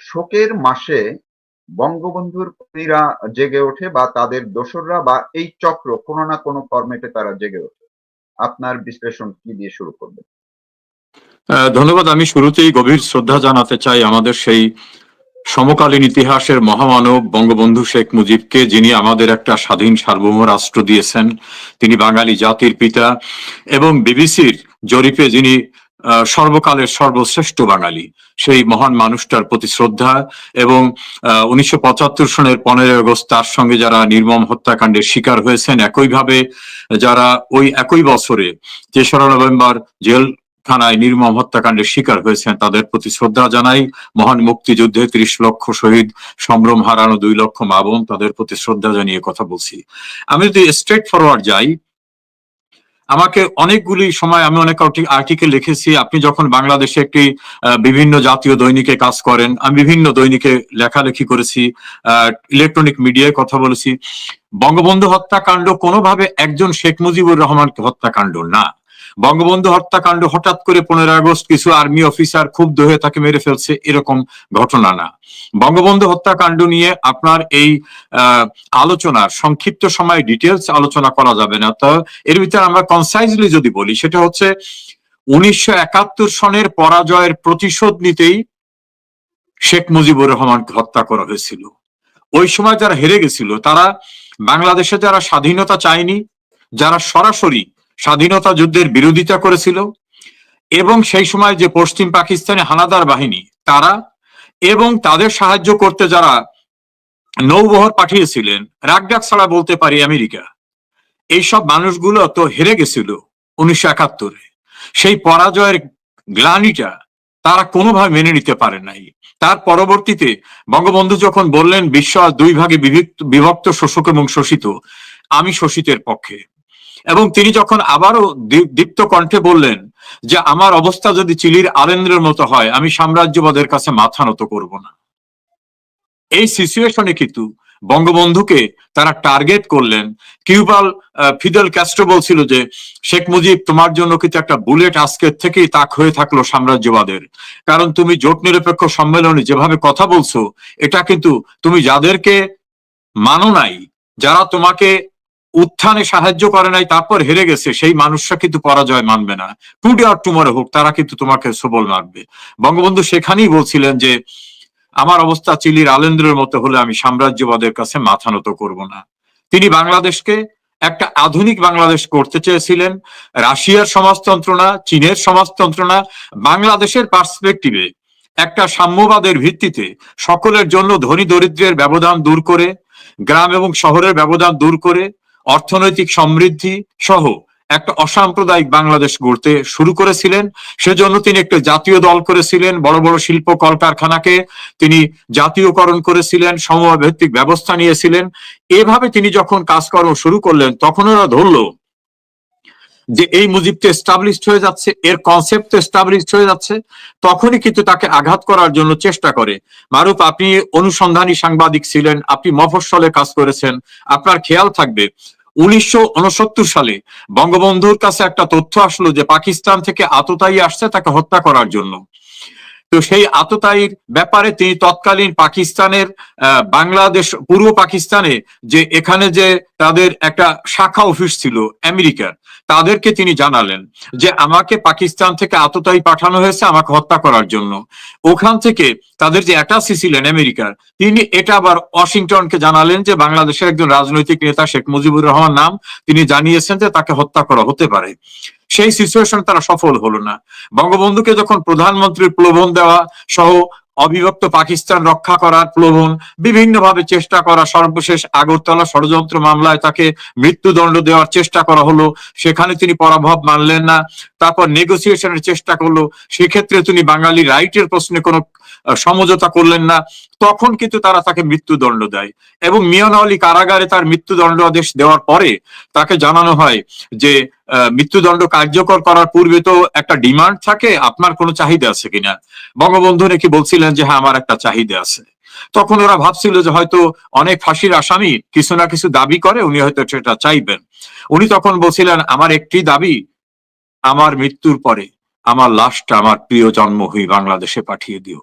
শোকের মাসে বঙ্গবন্ধুর কর্মীরা জেগে ওঠে বা তাদের দোসররা বা এই চক্র কোনো না কোনো ফরম্যাটে তারা জেগে ওঠে। আপনার বিশ্লেষণ কি দিয়ে শুরু করবেন? ধন্যবাদ। আমি শুরুতেই গভীর শ্রদ্ধা জানাতে চাই আমাদের সেই সমকালীন ইতিহাসের মহামানব বঙ্গবন্ধু শেখ মুজিবকে, যিনি আমাদের একটা স্বাধীন সার্বভৌম রাষ্ট্র দিয়েছেন। তিনি বাঙালি জাতির পিতা এবং বিবিসির জরিপে যিনি সর্বকালের সর্বশ্রেষ্ঠ বাঙালি। সেই মহান মানুষটার প্রতি শ্রদ্ধা এবং উনিশশো পঁচাত্তর সনের পনেরোই আগস্ট তার সঙ্গে যারা নির্মম হত্যাকাণ্ডের শিকার হয়েছেন একইভাবে, যারা ওই একই বছরে তেসরা নভেম্বর জেল থানায় নির্মম হত্যাকাণ্ডের শিকার হয়েছেন, তাদের প্রতি শ্রদ্ধা জানাই। মহান মুক্তিযুদ্ধে ত্রিশ লক্ষ শহীদ, সম্ভ্রম হারানো দুই লক্ষ মা বোন, তাদের প্রতি শ্রদ্ধা জানিয়ে কথা বলছি। আমি যদি স্ট্রেট ফরওয়ার্ড যাই আমাকে অনেকগুলি সময় আমি অনেক আর্টিকেল লিখেছি। আপনি যখন বাংলাদেশে একটি বিভিন্ন জাতীয় দৈনিকে কাজ করেন, আমি বিভিন্ন দৈনিকে লেখালেখি করেছি ইলেকট্রনিক মিডিয়ায় কথা বলেছি। বঙ্গবন্ধু হত্যাকাণ্ড কোনোভাবে একজন শেখ মুজিবুর রহমানকে হত্যাকাণ্ড না। বঙ্গবন্ধু হত্যাকাণ্ড হঠাৎ করে পনেরো আগস্ট কিছু আর্মি অফিসার ক্ষুব্ধ হয়ে তাকে মেরে ফেলছে এরকম ঘটনা না। বঙ্গবন্ধু হত্যাকাণ্ড নিয়ে আপনার এই আলোচনার সংক্ষিপ্ত সময় ডিটেলস আলোচনা করা যাবে না। তো এর ভিতরে আমরা কনসাইজলি যদি বলি, সেটা হচ্ছে উনিশশো একাত্তর সনের পরাজয়ের প্রতিশোধ নিতেই শেখ মুজিবুর রহমানকে হত্যা করা হয়েছিল। ওই সময় যারা হেরে গেছিল, তারা বাংলাদেশে যারা স্বাধীনতা চায়নি, যারা সরাসরি স্বাধীনতা যুদ্ধের বিরোধিতা করেছিল এবং সেই সময় যে পশ্চিম পাকিস্তানে হানাদার বাহিনী, তারা এবং তাদের সাহায্য করতে যারা নৌবহর পাঠিয়েছিলেন রাগডাক ছাড়া বলতে পারি আমেরিকা, এইসব মানুষগুলো তো হেরে গেছিল উনিশশো একাত্তরে। সেই পরাজয়ের গ্লানিটা তারা কোনোভাবে মেনে নিতে পারে নাই। তার পরবর্তীতে বঙ্গবন্ধু যখন বললেন, বিশ্ব দুই ভাগে বিভক্ত শোষক এবং শোষিত, আমি শোষিতের পক্ষে। এবং তিনি যখন আবারও দীপ্ত কণ্ঠে বললেন যে, আমার অবস্থা যদি চিলির আলেন্দ্রের মতো হয়, আমি সাম্রাজ্যবাদের কাছে মাথা নত করব না। এই সিচুয়েশনে কিন্তু বঙ্গবন্ধুকে তারা টার্গেট করলেন। কিউবাল ফিদেল ক্যাস্ট্রো বলছিল যে, শেখ মুজিব, তোমার জন্য কিন্তু একটা বুলেট আজকের থেকেই তাক হয়ে থাকল সাম্রাজ্যবাদের। কারণ তুমি জোট নিরপেক্ষ সম্মেলনে যেভাবে কথা বলছো, এটা কিন্তু তুমি যাদেরকে মানো নাই, যারা তোমাকে উত্থানে সাহায্য করে নাই, তারপর হেরে গেছে। সেই মানুষরা কিন্তু পরাজয় মানবে না। টুডে আর টুমারো হোক, তারা কিন্তু তোমাকে সবল মারবে বঙ্গবন্ধু সেখানেই বলছিলেন যে, আমার অবস্থা চিলির আলেন্দ্রের মতো হলে আমি সাম্রাজ্যবাদের কাছে মাথা নত করব না। তিনি বাংলাদেশকে একটা আধুনিক বাংলাদেশ করতে চেয়েছিলেন। রাশিয়ার সমাজতন্ত্র না চীনের সমাজতন্ত্র না বাংলাদেশের পার্সপেক্টিভে একটা সাম্যবাদের ভিত্তিতে সকলের জন্য ধনী দরিদ্রের ব্যবধান দূর করে, গ্রাম এবং শহরের ব্যবধান দূর করে অর্থনৈতিক সমৃদ্ধি সহ একটা অসাম্প্রদায়িক বাংলাদেশ গড়তে শুরু করেছিলেন। সেজন্য তিনি একটা জাতীয় দল করেছিলেন, বড় বড় শিল্প কলকারখানাকে তিনি জাতীয়করণ করেছিলেন সমভিত্তিক ব্যবস্থা নিয়েছিলেন। এভাবে তিনি যখন কাজকর্ম শুরু করলেন তখন ওরা ধরলো। যে এই মুজিবটা এস্টাবলিশড হয়ে যাচ্ছে, এর কনসেপ্ট তো এস্টাবলিশড হয়ে যাচ্ছে, তখনই কিন্তু তাকে আঘাত করার জন্য চেষ্টা করে। মারুফ, আপনি অনুসন্ধানী সাংবাদিক ছিলেন, আপনি মফস্বলে কাজ করেছেন, আপনার খেয়াল থাকবে, উনিশশো উনসত্তর সালে বঙ্গবন্ধুর কাছে একটা তথ্য আসলো যে পাকিস্তান থেকে আততায়ী আসছে তাকে হত্যা করার জন্য। তো সেই আততায়ীর ব্যাপারে তিনি তৎকালীন পাকিস্তানের বাংলাদেশ, পূর্ব পাকিস্তানে যে এখানে যে তাদের একটা শাখা অফিস ছিল আমেরিকার, তাদেরকে তিনি জানালেন যে আমাকে পাকিস্তান থেকে আততায়ী পাঠানো হয়েছে আমাকে হত্যা করার জন্য। ওখান থেকে তাদের যে অ্যাটাসি ছিলেন আমেরিকার, তিনি এটা আবার ওয়াশিংটনকে জানালেন যে বাংলাদেশের একজন রাজনৈতিক নেতা শেখ মুজিবুর রহমান নাম তিনি জানিয়েছেন যে তাকে হত্যা করা হতে পারে। সেই সিচুয়েশন তারা সফল হলো না। বঙ্গবন্ধুকে যখন প্রধানমন্ত্রীর প্রলোভন দেওয়া সহ অবিভক্ত পাকিস্তান রক্ষা করার প্রলোভন, বিভিন্নভাবে চেষ্টা করা, সর্বশেষ আগরতলা ষড়যন্ত্র মামলায় তাকে মৃত্যুদণ্ড দেওয়ার চেষ্টা করা হলো, সেখানে তিনি পরাভব মানলেন না। তারপর নেগোসিয়েশনের চেষ্টা করল, সেক্ষেত্রে তিনি বাঙালি রাইটের প্রশ্নে কোনো সমঝোতা করলেন না, তখন কিন্তু তারা তাকে মৃত্যুদণ্ড দেয়। এবং মিয়ানওয়ালি কারাগারে তার মৃত্যুদণ্ড আদেশ দেওয়ার পরে তাকে জানানো হয় যে মৃত্যুদণ্ড কার্যকর করার পূর্বে তো একটা ডিমান্ড থাকে, আপনার কোনো চাহিদা আছে কিনা? বঙ্গবন্ধু নাকি বলছিলেন যে হ্যাঁ আমার একটা চাহিদা আছে। তখন ওরা ভাবছিল যে, হয়তো অনেক ফাঁসির আসামি কিছু না কিছু দাবি করে, উনি হয়তো সেটা চাইবেন। উনি তখন বলছিলেন, আমার একটি দাবি, আমার মৃত্যুর পরে আমার লাশটা, আমার প্রিয় জন্মভূমি বাংলাদেশে পাঠিয়ে দিও।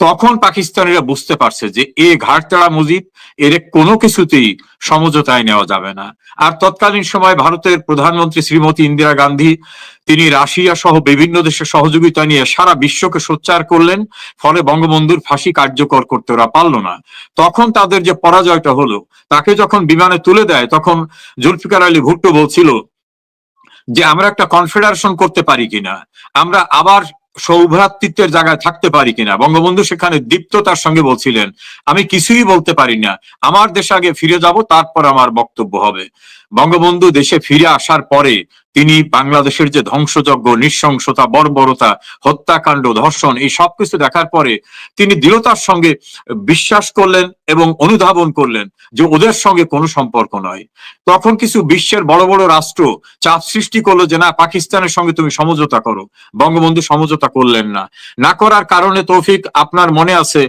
তখন পাকিস্তানিরা বুঝতে পারছে যে এ ঘাটতাড়া মুজিব, এর কোনো কিছুতেই সমঝোতায় নেওয়া যাবে না। আর তৎকালীন সময় ভারতের প্রধানমন্ত্রী শ্রীমতী ইন্দিরা গান্ধী, তিনি রাশিয়া সহ বিভিন্ন দেশের সহযোগিতা নিয়ে সারা বিশ্বকে সোচ্চার করলেন, ফলে বঙ্গবন্ধুর ফাঁসি কার্যকর করতে ওরা পারল না। তখন তাদের যে পরাজয়টা হলো, তাকে যখন বিমানে তুলে দেয়, তখন জুলফিকার আলী ভুট্টো বলছিল যে, আমরা একটা কনফেডারেশন করতে পারি কিনা? আমরা আবার সৌভ্রাতৃত্বের জায়গায় থাকতে পারি কিনা? বঙ্গবন্ধু সেখানে দীপ্ততার সঙ্গে বলছিলেন, আমি কিছুই বলতে পারি না। আমার দেশে আগে ফিরে যাব, তারপর আমার বক্তব্য হবে। বঙ্গবন্ধু দেশে ফিরে আসার পরে তিনি বাংলাদেশের যে ধ্বংসযজ্ঞ, নৃশংসতা, বর্বরতা, হত্যাকাণ্ড, ধর্ষণ, এই সবকিছু দেখার পরে তিনি দৃঢ়তার সঙ্গে বিশ্বাস করলেন এবং অনুধাবন করলেন যে ওদের সঙ্গে কোনো সম্পর্ক নয়। তখন কিছু বিশ্বের বড় বড় রাষ্ট্র চাপ সৃষ্টি করল যে, না, পাকিস্তানের সঙ্গে তুমি সমঝোতা করো। বঙ্গবন্ধু সমঝোতা করলেন না। না করার কারণে তৌফিক আপনার মনে আছে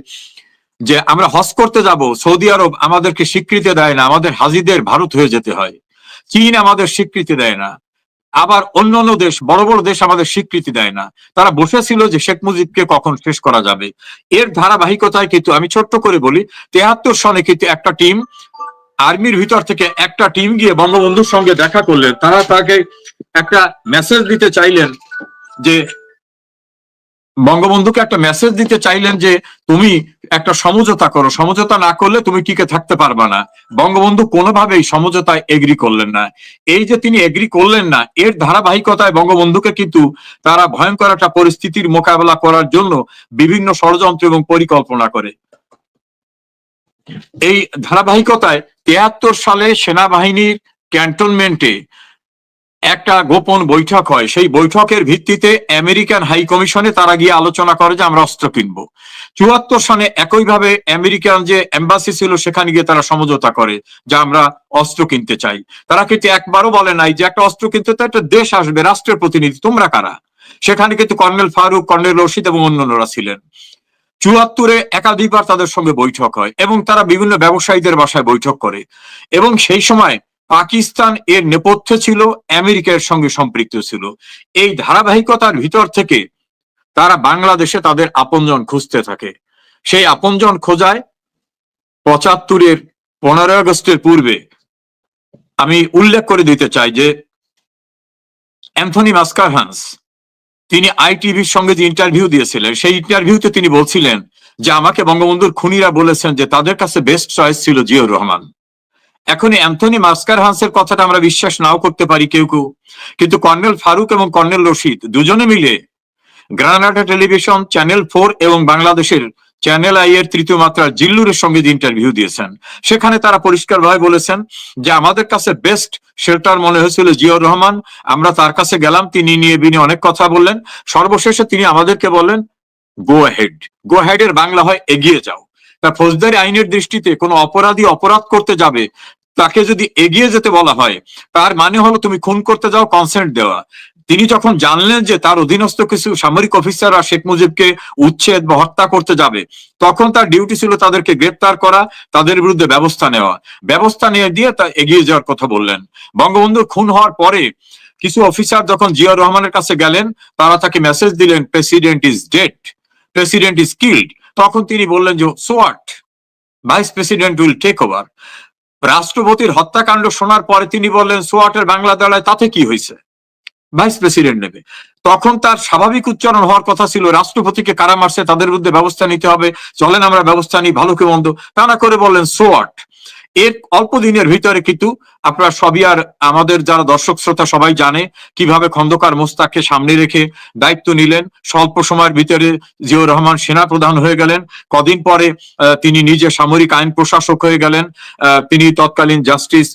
যে, আমরা হজ করতে যাব, সৌদি আরব আমাদেরকে স্বীকৃতি দেয় না, আমাদের হাজিদের ভারত হয়ে যেতে হয়। চীন আমাদের স্বীকৃতি দেয় না। আবার অন্য দেশ, বড় বড় দেশ আমাদের স্বীকৃতি দেয় না। তারা বসেছিল যে শেখ মুজিবকে কখন শেষ করা যাবে। এর ধারাবাহিকতায় কিন্তু আমি ছোট্ট করে বলি, তেহাত্তর সনে কিন্তু একটা টিম, আর্মির ভিতর থেকে একটা টিম গিয়ে বঙ্গবন্ধুর সঙ্গে দেখা করলেন। তারা তাকে একটা মেসেজ দিতে চাইলেন যে বঙ্গবন্ধুকে একটা মেসেজ দিতে চাইলেন যে, তুমি একটা সমঝোতা করো। সমঝোতা না করলে তুমি টিকে থাকতে পারবা না। বঙ্গবন্ধু কোনোভাবেই সমঝোতায় এগ্রি করলেন না। এই যে তিনি এগ্রি করলেন না, এর ধারাবাহিকতায় বঙ্গবন্ধুকে কিন্তু তারা ভয়ঙ্কর একটা পরিস্থিতির মোকাবেলা করার জন্য বিভিন্ন ষড়যন্ত্র এবং পরিকল্পনা করে। এই ধারাবাহিকতায় তেহাত্তর সালে সেনাবাহিনীর ক্যান্টনমেন্টে একটা গোপন বৈঠক হয়। সেই বৈঠকের ভিত্তিতে আমেরিকান হাই কমিশনে তারা গিয়ে আলোচনা করে যে আমরা অস্ত্র কিনবো। চুয়াত্তর সনে একইভাবে আমেরিকান যে এম্বাসি ছিল, সেখানে গিয়ে তারা সমঝোতা করে যে আমরা অস্ত্র কিনতে চাই। তারা কিন্তু একবারও বলে নাই যে একটা অস্ত্র কিনতে তো একটা দেশ আসবে, রাষ্ট্রের প্রতিনিধি। তোমরা কারা? সেখানে কিন্তু কর্নেল ফারুক, কর্নেল রশিদ এবং অন্যান্যরা ছিলেন। চুয়াত্তরে একাধিকবার তাদের সঙ্গে বৈঠক হয় এবং তারা বিভিন্ন ব্যবসায়ীদের বাসায় বৈঠক করে। এবং সেই সময় পাকিস্তান এর নেপথ্যে ছিল, আমেরিকার সঙ্গে সম্পৃক্ত ছিল। এই ধারাবাহিকতার ভিতর থেকে তারা বাংলাদেশে তাদের আপনজন খুঁজতে থাকে। সেই আপনজন খোঁজায় পঁচাত্তরের পনেরোই আগস্টের পূর্বে আমি উল্লেখ করে দিতে চাই যে অ্যান্থনি মাস্কার হান্স, তিনি আইটিভির সঙ্গে যে ইন্টারভিউ দিয়েছিলেন, সেই ইন্টারভিউতে তিনি বলছিলেন যে, আমাকে বঙ্গবন্ধুর খুনিরা বলেছেন যে, তাদের কাছে বেস্ট চয়েস ছিল জিয়র রহমান। এখন অ্যান্থনি মাস্কার হান্সের কথাটা আমরা বিশ্বাস নাও করতে পারি কেউ কেউ। কিন্তু কর্নেল ফারুক এবং কর্নেল রশিদ দুজনে মিলে গ্রানাডা টেলিভিশন, চ্যানেল ফোর এবং বাংলাদেশের চ্যানেল আই এর তৃতীয় মাত্রা জিল্লুরের সঙ্গে যে ইন্টারভিউ দিয়েছেন। সেখানে তারা পরিষ্কার পরিষ্কারভাবে বলেছেন যে, আমাদের কাছে বেস্ট শেল্টার মনে হয়েছিল জিয়র রহমান। আমরা তার কাছে গেলাম, তিনি নিয়ে বিনি অনেক কথা বললেন। সর্বশেষে তিনি আমাদেরকে বলেন গো হেড গো হেড এর বাংলা হয় এগিয়ে যাও। তা ফৌজদারি আইনের দৃষ্টিতে কোনো অপরাধী অপরাধ করতে যাবে তাকে যদি এগিয়ে যেতে বলা হয়, তার মানে হলো তুমি খুন করতে যাও কনসেন্ট দেওয়া। তিনি যখন জানলেন যে তার অধীনস্থ কিছু সামরিক অফিসাররা শেখ মুজিবকে উচ্ছেদ বা হত্যা করতে যাবে, তখন তার ডিউটি ছিল তাদেরকে গ্রেপ্তার করা, তাদের বিরুদ্ধে ব্যবস্থা নেওয়া। ব্যবস্থা নিয়ে দিয়ে তা এগিয়ে যাওয়ার কথা বললেন। বঙ্গবন্ধু খুন হওয়ার পরে কিছু অফিসার যখন জিয়া রহমানের কাছে গেলেন, তারা তাকে মেসেজ দিলেন president is dead president is killed তখন তিনি বললেন যে সোয়াট vice president will take over রাষ্ট্রপতির হত্যাকাণ্ড শোনার পরে তিনি বললেন, সোয়াটের বাংলা দাঁড়ায় তাতে কি হয়েছে? ভাইস প্রেসিডেন্ট নেবে। তখন তার স্বাভাবিক উচ্চারণ হওয়ার কথা ছিল, রাষ্ট্রপতিকে কারা মারছে তাদের বিরুদ্ধে ব্যবস্থা নিতে হবে। চলেন আমরা ব্যবস্থা নিই ভালো কি মন্দ। তা না করে বললেন, সোয়াট এর অল্প দিনের ভিতরে কিন্তু আপনারা সবই আর আমাদের যারা দর্শক শ্রোতা সবাই জানে কীভাবে খন্দকার মোস্তাককে সামনে রেখে দায়িত্ব নিলেন। স্বল্প সময়ের ভিতরে জিয়াউর রহমান সেনা প্রধান হয়ে গেলেন। কদিন পরে তিনি নিজে সামরিক আইন প্রশাসক হয়ে গেলেন। তিনি তৎকালীন জাস্টিস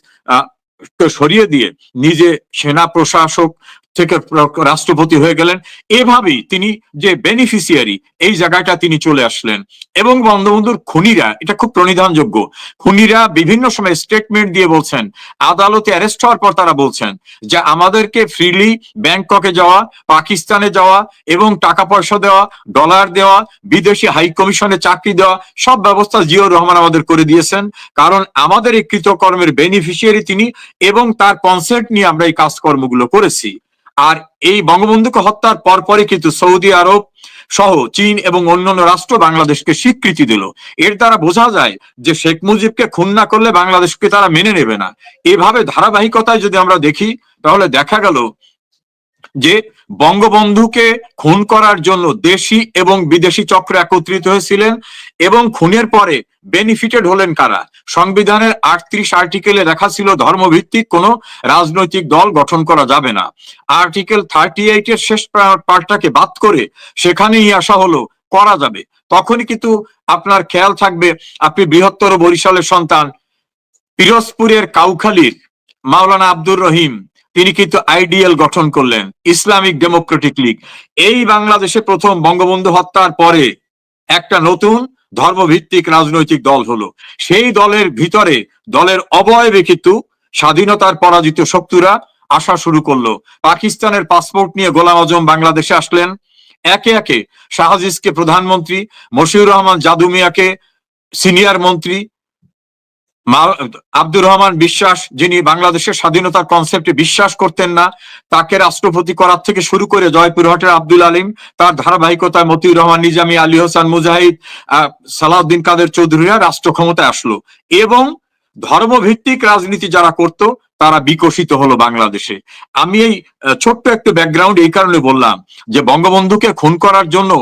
সরিয়ে দিয়ে নিজে সেনা প্রশাসক থেকে রাষ্ট্রপতি হয়ে গেলেন। এভাবেই তিনি যে বেনিফিসিয়ারি এই জায়গাটা তিনি চলে আসলেন। এবং বঙ্গবন্ধুর খুনিরা, এটা খুব প্রণিধানযোগ্য, খুনিরা বিভিন্ন সময় স্টেটমেন্ট দিয়ে বলছেন, আদালতে অ্যারেস্ট হওয়ার পর তারা বলছেন যে আমাদেরকে ফ্রিলি ব্যাংককে যাওয়া, পাকিস্তানে যাওয়া এবং টাকা পয়সা দেওয়া ডলার দেওয়া, বিদেশি হাই কমিশনে চাকরি দেওয়া, সব ব্যবস্থা জিয়র রহমান আমাদের করে দিয়েছেন। কারণ আমাদের এই কৃতকর্মের বেনিফিশিয়ারি তিনি এবং তার কনসেন্ট নিয়ে আমরা এই কাজকর্মগুলো করেছি। আর এই বঙ্গবন্ধুকে হত্যার পরপরই কিন্তু সৌদি আরব সহ চীন এবং অন্যান্য রাষ্ট্র বাংলাদেশকে স্বীকৃতি দিল। এর দ্বারা বোঝা যায় যে শেখ মুজিবকে খুন না করলে বাংলাদেশকে তারা মেনে নেবে না। এভাবে ধারাবাহিকতায় যদি আমরা দেখি, তাহলে দেখা গেল যে বঙ্গবন্ধুকে খুন করার জন্য দেশি এবং বিদেশি চক্র একত্রিত হয়েছিলেন এবং খুনের পরে বেনিফিটেড হলেন কারা? সংবিধানের আটত্রিশ আর্টিকেলে লেখা ছিল, ধর্মভিত্তিক কোনো রাজনৈতিক দল গঠন করা যাবে না। আর্টিকেল থার্টি এইট এর শেষ পার্টটাকে বাদ করে সেখানেই আসা হলো, করা যাবে। তখনই কিন্তু আপনার খেয়াল থাকবে, আপনি বৃহত্তর বরিশালের সন্তান, পিরোজপুরের কাউখালীর মাওলানা আব্দুর রহিম। তিনি কিন্তু আইডিএল গঠন করলেন, ইসলামিক ডেমোক্রেটিক লীগ। এই বাংলাদেশে প্রথম বঙ্গবন্ধু হত্যার পরে একটা নতুন ধর্মভিত্তিক রাজনৈতিক দল হলো। সেই দলের ভিতরে দলের অবয়বে কিন্তু স্বাধীনতার পরাজিত শক্তিরা আসা শুরু করল। পাকিস্তানের পাসপোর্ট নিয়ে গোলাম আজম বাংলাদেশে আসলেন। একে একে শাহজিজকে প্রধানমন্ত্রী, মশিউর রহমান জাদু মিয়াকে সিনিয়র মন্ত্রী আব্দুর রহমান বিশ্বাস যিনি বাংলাদেশের স্বাধীনতার কনসেপ্টে বিশ্বাস করতেন না তাকে রাষ্ট্রপতি করার থেকে শুরু করে জয়পুরহাটের আব্দুল আলিম তার ধারাবাহিকতায় মতিউর রহমান নিজামী আলী হোসান মুজাহিদ আহ, সালাউদ্দিন কাদের চৌধুরীরা রাষ্ট্র ক্ষমতায় আসলো। এবং ধর্মভিত্তিক রাজনীতি যারা করত, তারা বিকশিত হলো বাংলাদেশে। আমি এই ছোট্ট একটু ব্যাকগ্রাউন্ড এই কারণে বললাম যে বঙ্গবন্ধুকে খুন করার জন্য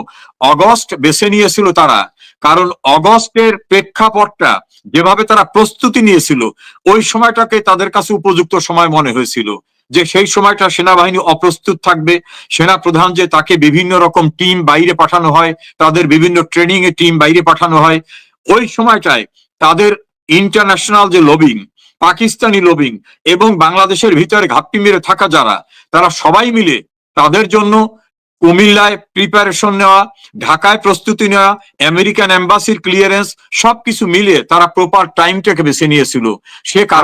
অগস্ট বেছে নিয়েছিল তারা। কারণ অগস্টের প্রেক্ষাপটটা যেভাবে তারা প্রস্তুতি নিয়েছিল, ওই সময়টাকে তাদের কাছে উপযুক্ত সময় মনে হয়েছিল। যে সেই সময়টা সেনাবাহিনী অপ্রস্তুত থাকবে সেনা প্রধান যে তাকে বিভিন্ন রকম টিম বাইরে পাঠানো হয়, তাদের বিভিন্ন ট্রেনিং এ টিম বাইরে পাঠানো হয়, ওই সময়টায় তাদের ইন্টারন্যাশনাল যে লবিং পাকিস্তানি লবিং এবং বাংলাদেশের ভিতরে ঘাপটি মেরে থাকা যারা, তারা সবাই মিলে তাদের জন্য কুমিল্লায় প্রিপারেশন নেওয়া, ঢাকায় প্রস্তুতি নেওয়া আমেরিকান এম্বাসির ক্লিয়ারেন্স সবকিছু মিলে তারা প্রপার টাইমটাকে বেছে নিয়েছিল। সে কারণে